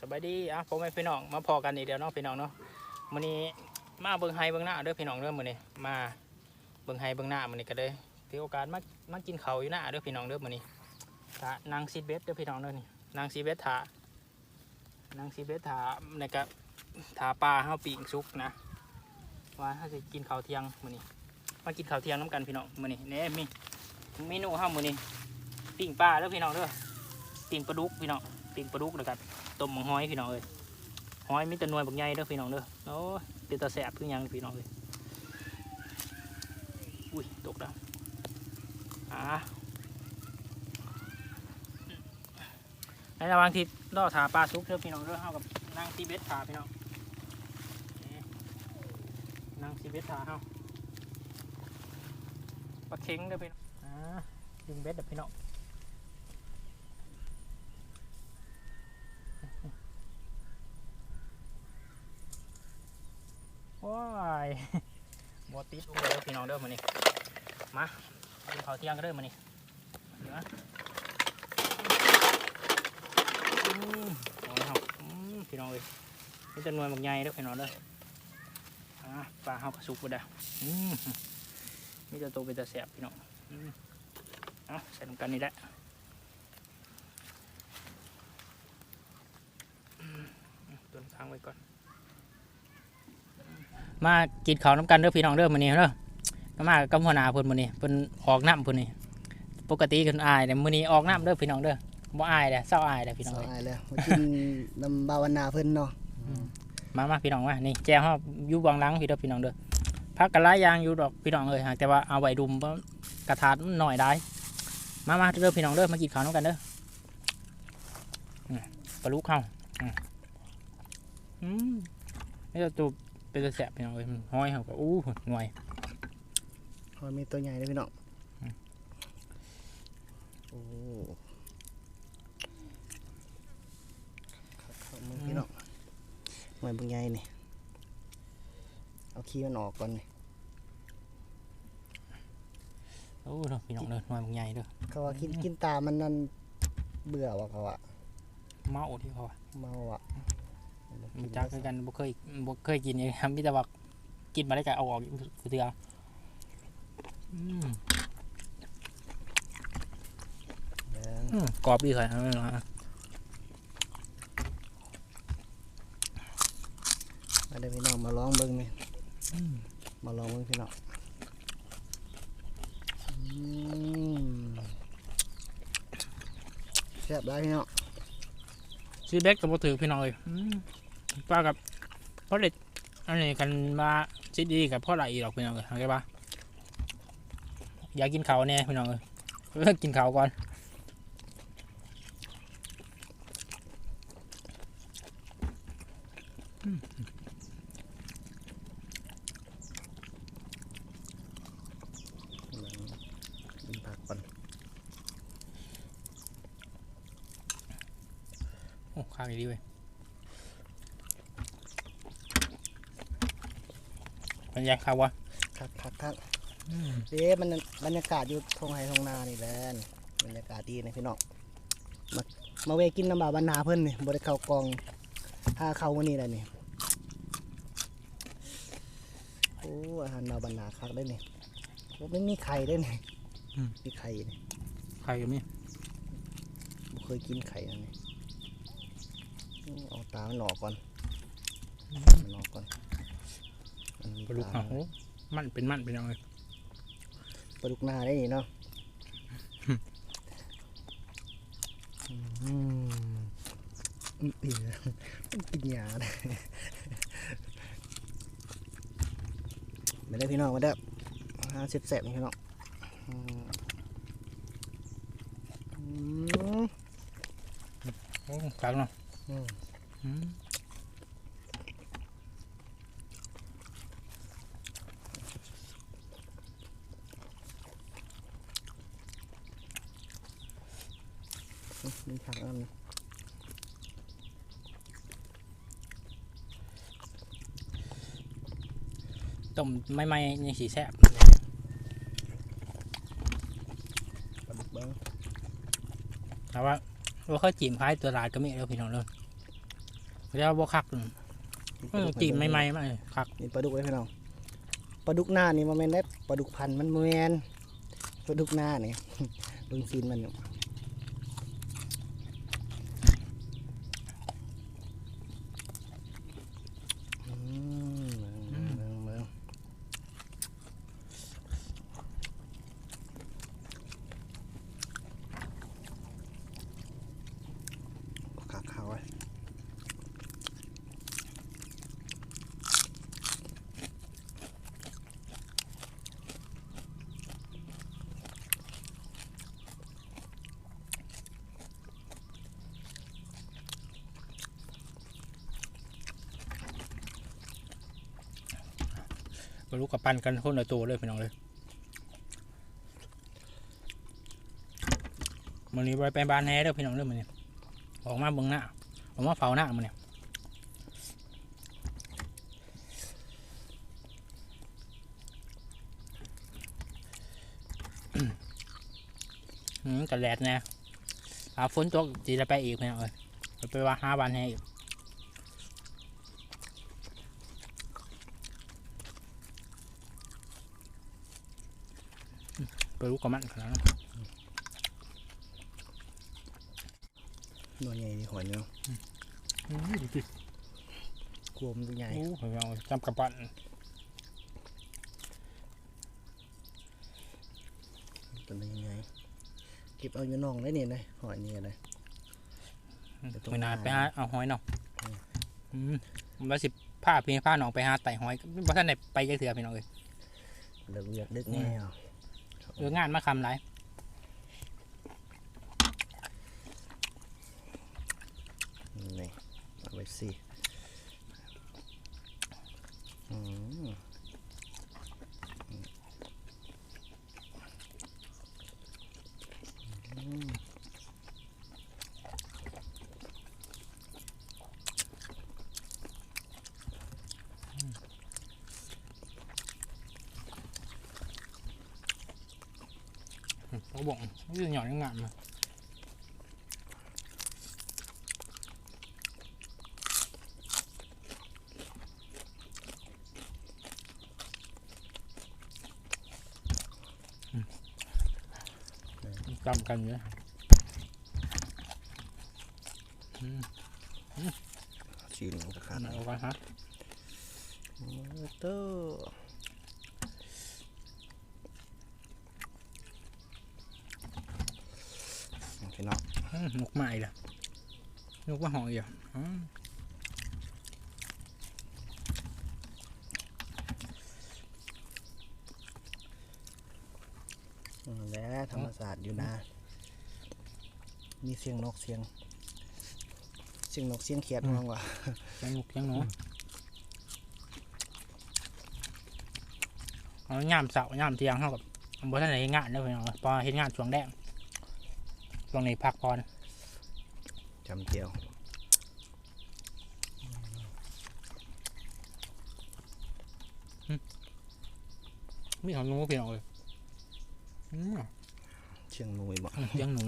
สบายดีอะผมให้พี่น้องมาพอกันอีกเดียวเนาะพี่น้องเนาะมื้อนี้มาเบิ่งไฮเบิ่งหน้าเด้อพี่น้องเด้อมื้อนี้มาเบิ่งไฮเบิ่งหน้ามื้อนี้ก็เลยถือโอกาสมามากินเขาอยู่หน้าเด้อพี่น้องเด้อมื้อนี้ถานางซีเบสเด้อพี่น้องเด้อนี่นางซีเบสถานางซีเบสถาในกะถาปลาเฮาปีกสุกนะว่าถ้าจะกินข้าวเที่ยงมื้อนี้มากินข้าวเที่ยงน้ำกันพี่น้องมื้อนี้แหนี่มีเมนูเฮามื้อนี้ปิ้งปลาเด้อพี่น้องเด้อปิ้งปลาดุกพี่น้อง ปิ้งปลาดุกแล้วกันต้มหมกหอยพี่น้องเอ้ยหอยมีแต่หน่วยบักใหญ่เด้อพี่น้องเด้อโอ้เป็นตาแสบคือยังพี่น้องเอ้ยอุ้ยตกแล้วอ่าในระหว่างที่รอถาปลาซุกเด้อพี่น้องเด้อเฮากับนางซีเบสถาพี่น้องนี่นางซีเบสถาเฮาปลาเค็งเด้อพี่น้องอ่าดึงเบ็ดเด้อพี่น้อง ว้ายบอติดเลยพี่น้องเด้อมานี่มากินข้าวเที่ยงกันเด้อมานี่เดี๋ยวนะอืมโอ้ยครับอืมพี่น้องเอ้ยนี่จะนวลบางใหญ่เด้อพี่น้องเด้ออ่าปลาเฮากระสุกไปเด้ออืมมีต่ตัวเป็นต่แสบพี่น้องอืมเอาใส่ลงกันนี่แหละตัวนี้ค้างไว้ก่อน มากินข้าวน้ำกันเด้อพี่น้องเด้อมื้อนี้เด้อก็มากับหัวหน้าเพิ่นมื้อนี้เพิ่นออกน้ำเพิ่นนี่ปกติเพิ่นอายแต่มื้อนี้ออกน้ำเด้อพี่น้องเด้อบ่อายเด้อเศร้าอายเด้อพี่น้องสเอ้ยบายเลยมากินน้ำบาวนาเพิ่นเนาะมามาพี่น้องมานี่แจวเฮาอยู่เบางหลังพี่เด้อพี่น้องเด้อพักกันหลายอย่างอยู่ดอกพี่น้องเอ้ยหากแต่ว่าเอาไว้ดุมบ่กระถาดมันหน่อยได้มามาเด้อพี่น้องเด้อมากินข้าวน้ำกันเด้ออืมปลาลูกเฮาอืมอืมนี่ตัว เป็นตาแสบพี่น้องเอ้ยมันห้อยเฮาก็อู้หูหน่วยมันมีตัวใหญ่เลยพี่น้องอืมโอ้ครับครับมึงพี่น้องหน่วยบางใหญ่นี่เอาขี้มันออกก่อนนี่โอ้เด้อพี่น้องเด้อหน่วยมันใหญ่เด้อเขาว่ากินกินตามันนั่นเบื่อว่ะเขาอะเมาที่เขาว่าเมาอะมัน จักคือกันบ่เคยบ่เคยกินเลยครับมีแต่ว่ากินมาได้ก็เอาออกกูเตืออืมแดงอืมกรอบดีเลยครับพี่น้องฮะมาเดี๋ยวพี่น้องมาลองเบิ่งนี่อืมมาลองเบิ่งพี่น้องอืมแซ่บได้พี่น้องซื้อแบ็กกับบ่ถือพี่น้องเลยอืม ป้ากับพ่อเด็ดอันนี้กันมาซิดีกับพ่อไหลอีหรอกพี่น้องเลยเข้าใจปะอยากกินเขาวแน่พี่น้องเลยเลิกกินเขาก่อนกินผักก่อนโอ้ข้าวดีเว้ย เป็นยังข้าววะคักคักคักอืมเอ๊ะมันบรรยากาศอยู่ทงไฮทงนานี่แหละนี่บรรยากาศดีนะพี่น้องมามาเวะกินน้ำบาบรรณาเพิ่นนี่บริเข้ากองห้าเข้าวันนี้แหละนี่โอ้อาหารบาบรรณาคักได้นี่โอ้ไม่มีไข่ได้นี่มีไข่นี่ไข่กับนี่บ่เคยกินไข่อันนี้อืมเอาตามันออกก่อนมันออกก่อนมันมี ปลาดุกตาอะโอ้มันเป็นมันเป็นยังไงปลาดุกนาได้นี่เนาะอืมอืมอีมันกินยาเลยมาได้อพี่น้องมาได้อหาเสร็จแสบนี่พี่น้องอืมอืมโอ้กลางเนาะ อืม อืม มีผักอันนี้ ต้มไม่ไม่ๆยังสีแซ่บปลาดุกเบิ้งแต่ว่าเราเคยจิ้มคล้ายตัวลาดก็มีแล้วพี่น้องเลยแล้วบ่คักอืมเออจีบใหม่ๆมาเลยคักนี่ปลาดุกไว้พี่น้องปลาดุกหน้านี่มันแม่นได้ปลาดุกพันธุ์มันบ่แม่นปลาดุกหน้านี่เบิ่งซีนมันอยู่อืมเบิ่งเบิ่งเบิ่งขาขาวไว้ บรู้กับปันกันคนละตัวเลยพี่น้องเลยมื้อนี้ไปไปบ้านแฮเด้อพี่น้องเด้อมื้อนี้ออกมาเบิ่งหน้าออกมาเฝ้าหน้ามื้อนี้กระแดดแน่อาฝนตกสิได้ไปอีกพี่น้องเอ้ยไปว่าห้าบานแฮอีก ปรู้กับมันขนาดนั้นหน่วยใหญ่ดีหอยเนาะอืมดูสิกลัวมันตัวใหญ่โอ้โหเราจำกับปั้นตัวนี้ใหญ่เก็บเอาอยู่น่องได้นี่เลยหอยนี่เลยเดี๋ยวต้องไม่นานหาไปหาเอาหอยเนาะอืมอืมว่าสิผ้าพี่ผ้าหนองไปหาไต่หอยว่าท่านไหนไปจักเถื่อพี่น้องเลยเลิกเวียกดึกแน่ เอาเอองานมาคำไรนี่เอาไว้สิอืมอืม เขาบอกนี่หย่อนยังงามเลยอืมจำกันอยู่นะอืม ชีนมันก็ขาด เอาไปฮะ โอ้โตพี่ น้องอืมนกใหม่ละนกว่าหอยอะอืมอืมและธรรมศาสตร์อยู่นะ มีเสียงนกเสียง เสียงนกเสียงเขียดมั้งวะยังนกยังหนูเอาย่ามเสาย่ามเทียงเท่ากับบ่ท่านไหนเฮ็ดงานเด้อพี่น้องพอเห็นงานช่วงแรกช่วงนี้พักผ่อน จำเจียวมีของหนูพี่น้องเลยอืมเชียงนุยบ่เลี้ยงหนู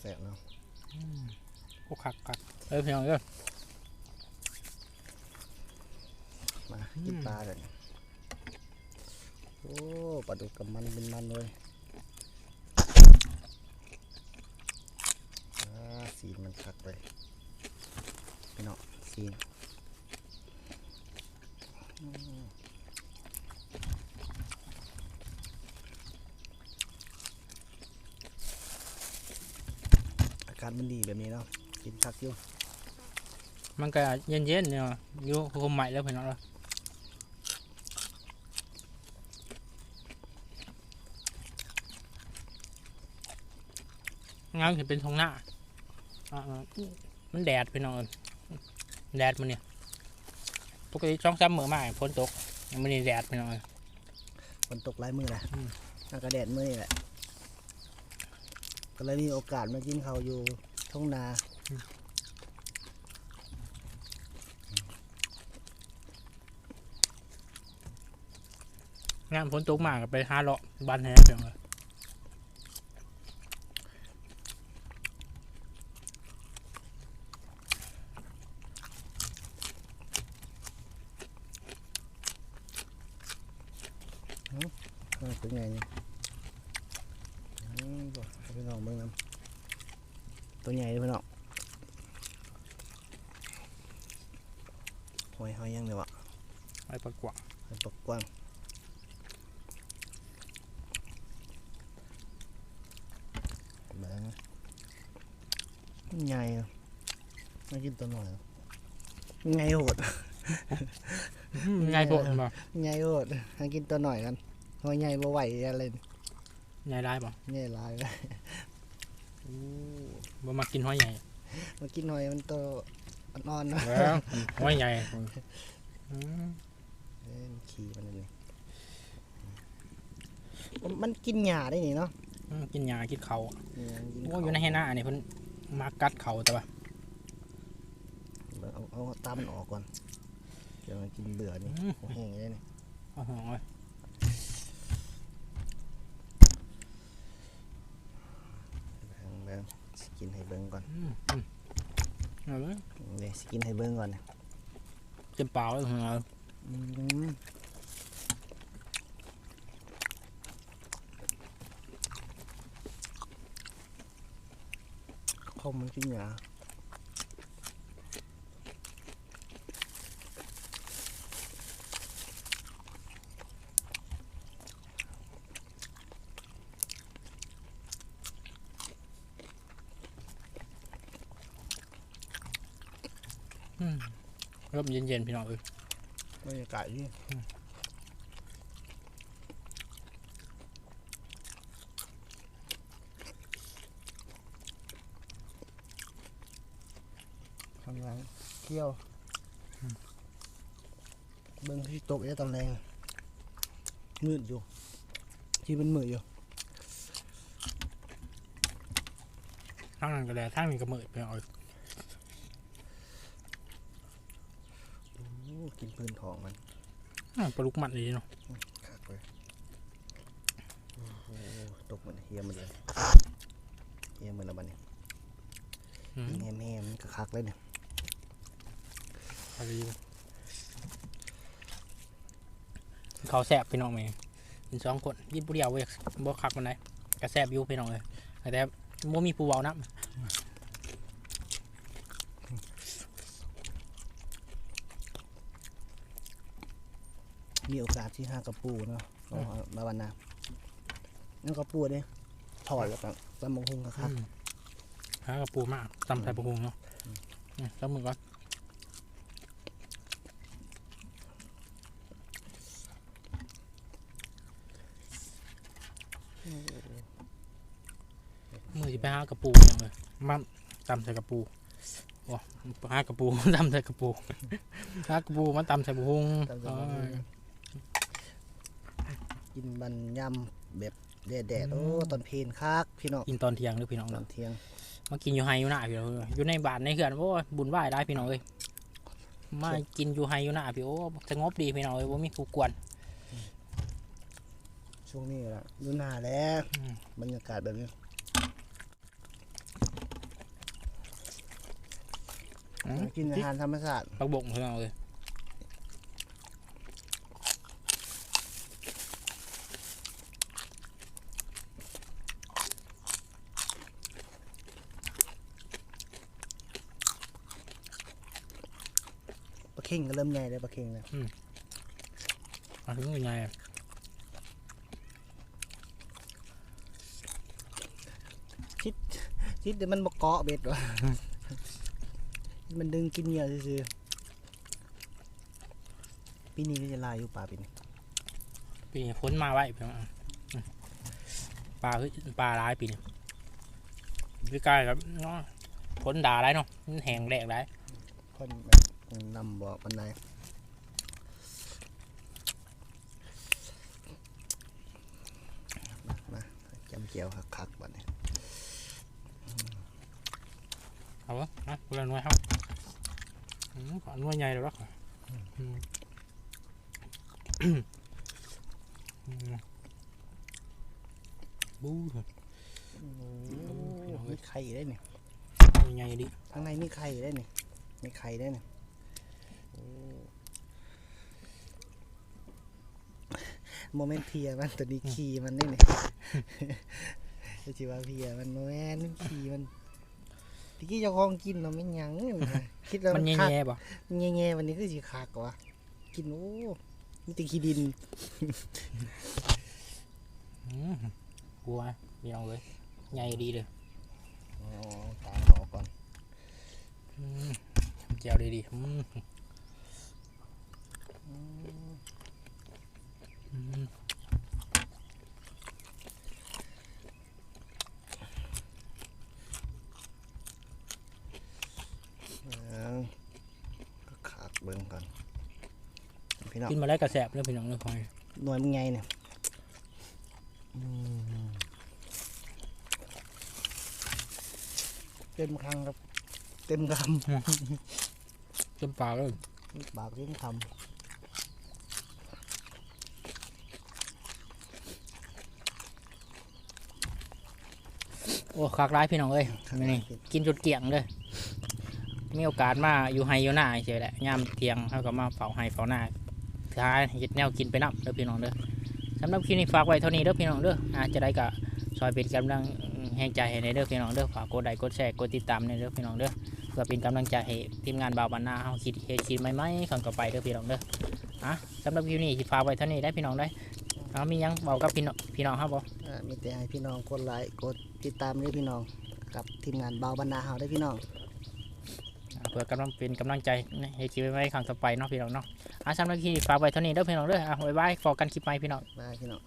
แสบๆเนาะโอ้คักคักเอ้ยพี่น้องเอ้ย มากินปลากันโอ้ ปลาดุกกับมันเป็นมันเลยอาสีมันคักไปพี่น้องสีอากาศมันดีแบบนี้เนาะกินคักอยู่มันก็เย็นเย็นๆเนี่ยอยู่โฮมใหม่แล้วพี่น้องเอ้ย งามเห็นเป็นทงหน้าอ่ามันแดดพี่น้องเอ้ยแดดมันเนี่ยปกติช่องซ้ำเหมือมาฝนตกมันนี่แดดพี่น้องเอ้ยฝนตกหลายมือแหละอืมอากาศแดดมือนี่แหละก็เลยมีโอกาสมากินเขาวอยู่ท้องนางานฝนตกมากก็ไปหาเลาะบ้านแฮเพียงเลย มัน เป็นไงนี่อืมบ่ให้พี่น้องเบิ่งนำตัวใหญ่เลยพี่น้องหอยหอยยังเลยวะไอ้ปลากกวางหอยปกกว้างเบิ่งมันใหญ่อะไม่กินตัวหน่อยเหรอไงโหดใหญ่โพดบ่ใหญ่โหดให้กินตัวหน่อยกัน หอยใหญ่บ่ไหวอะไรนี่ใหญ่ได้บ่ใหญ่หลายเลยอู้บ่มากินหอยใหญ่ มากินหอยมันตัวอ่อนๆนะแล้วหอยใหญ่อืมเอ้ยมันขี่มันนี่มันกินหญ้าได้นี่เนาะกินหญ้ากินเขาเนี่ยมันกินโอ้ข้าวอยู่ในให้หน้านี่เพิ่นมากัดเขาแต่ว่าเอาเอาตามันออกก่อนเดี๋ยวมันกินเบื่อนี่อืมแห้งเลยนี่โอ้โหเบิ่งเบิ่ งสกินให้เบิ่งก่อนอืมอืมเอาเลยนี่สกินให้เบิ่งก่อนนะเต็มเปล่าเลยของเราอืมคมมันกินหญ้า ร่มเย็นๆพี่น้องเอ้ยบรรยากาศดีทำงานเที่ยว เบิ่งที่ตกได้ตอนแรง มืดอยู่ ที่มันมืดอยู่ทางนั้นก็แลทางนี้ก็มืดพี่น้องเอ้ย โอ้ กินพื้นทองมันอ้าวปลาลูกมันดีเนาะคักเลยโอ้โหตกมันเฮียมันเลยเฮียมันแล้วบัดนี้อืมแม่แม่มันก็คักเลยเนี่ยพอดีเขาแสบพี่น้องเองเป็นสองคนกินผู้เดียวเว้ยบ่คักมันไหนกระแสบอยู่พี่น้องเลยแต่บ่มีผู้เว้านะ มีโอกาสที่ห้ากระปูเนาะเอามาวันนานั่นกระปูเนี่ยถอดแล้วก็ตำมงคงก็คักอืมหากระปูมากตำใส่ปลาคุงเนาะอืมแล้วมือก็มือที่ไปหากระปูอย่างเลยมาตำใส่กระปูโอ้หากระปูตำใส่กระปูหากระปูมาตำใส่บุ้งตำใส่มะฮุง กินบันยำแบบแดดๆโอ้ตอนเพลนคักพี่น้องกินตอนเที่ยงหรือพี่น้องตอเนาะนเที่ยงมากินอยู่ไฮอยู่หน้าพี่น้องอยู่ในบ้านในเขื่อนโอ้ยบุญไหว้ได้พี่น้องเอ้ยมากินอยู่ไฮอยู่หน้าพี่โอ้สงบดีพี่น้องเอ้ยว่ามีผู้กวนช่วงนี้ละดูหน้าแล้วอืมบรรยากาศแบบนี้อืมกินอาหารธรรมชาติปักบกพี่น้องเอ้ย เข่งก็เริ่มใหญ่เลยปลาเข่งเลยมาถึงยังไงอะชิดเดี๋ยวมันบกเกาะเบ็ดวะมันดึงกินเหยื่อซื่อๆปีนี้ก็จะลายอยู่ป่าปีนี้ปีนี้ฝนมาไว้พี่น้องอืมปลาคือปลาร้ายปีนี้พี่กายครับเนาะฝนด่าได้เนาะมันแห้งแดกได้คนแบบ นำบอกปันไดมามาจำเจียวคักๆบัดนี้เอาวะนะเพื่อนไว้ครับอืมขอหน่วยใหญ่เลยรักอืมอืมบู๊เถอะโอ้มีไข่ได้เนี่ยหน่วยใหญ่ดิข้างในมีไข่ได้เนี่ยมีไข่ได้เนี่ย โอ้โมเมนต์เพียมันตัวนี้ขี่มันนี่นี่จะชื่อว่าเพียมันโมเมนต์ขี่มันตะกี้เจ้าของกินเราไม่นหยังนี่นะคิดแล้วมันคักแย่ๆบ่แง่ๆวันนี้ก็สิคักว่ะกินโอ้มีแต่ขี้ดินอืมกลัวพี่น้องเลยใหญ่ดีเลยอ๋อตามออกก่อนอืมแจ่วดีๆ อืมอืมเอาก็คักเบิ่งก่อนพี่น้องกินมาแล้วกระแสบเลยพี่น้องเลยคอยหน่วยมันไงเนี่ยอืมเต็มคำครับ เต็มคจนปากเลยำบากเต็มคโอ้คักร้ายพี่น้องเอ้ยำนี่กินจนเกลี่ยงเลยมีโอกาสมาอยู่ไฮอยู่หน้าเฉยแหละยามเที่ยงเขาก็มาเฝ้าไฮเฝ้าหน้าท้ายเฮ็ดแนวกินไปนับเด้อพี่น้องเด้อสำหรับคลิปนี้ฝากไว้เท่านี้เด้อพี่น้องเด้ออาจจะได้ก็ซอยเป็นกำลังแห่งใจให้ในเด้อพี่น้องเด้อฝากกดไลค์กดแชร์กดติดตามในเด้อพี่น้องเด้อเพื่อเป็นกำลังใจให้ทีมงานบ่าวบรรณาเฮาคิดเฮ็ดคิดใหม่ๆครั้งต่อไปเด้อพี่น้องเด้ออะสำหรับคลิปนี้สิฝากไว้เท่านี้ได้อพี่น้องได้อเอามีหยังบอกกับพี่น้องพี่น้องครับบ่อ่ามีแต่ให้พี่น้องกดไลค์กด ติดตามด้วยพี่น้องกับทีมงานเบาบรรณาเฮาได้อพี่น้องเพื่อกำลังเป็นกำลังใจให้คลิปไว้ครั้งต่อไปเนาะพี่น้องเนาะอะสำหรับคลิปนี้ฝากไว้เท่านี้เด้อพี่น้องเด้ออะบ๊ายบายฟอกันคลิปใหม่พี่น้อง บายพี่น้อง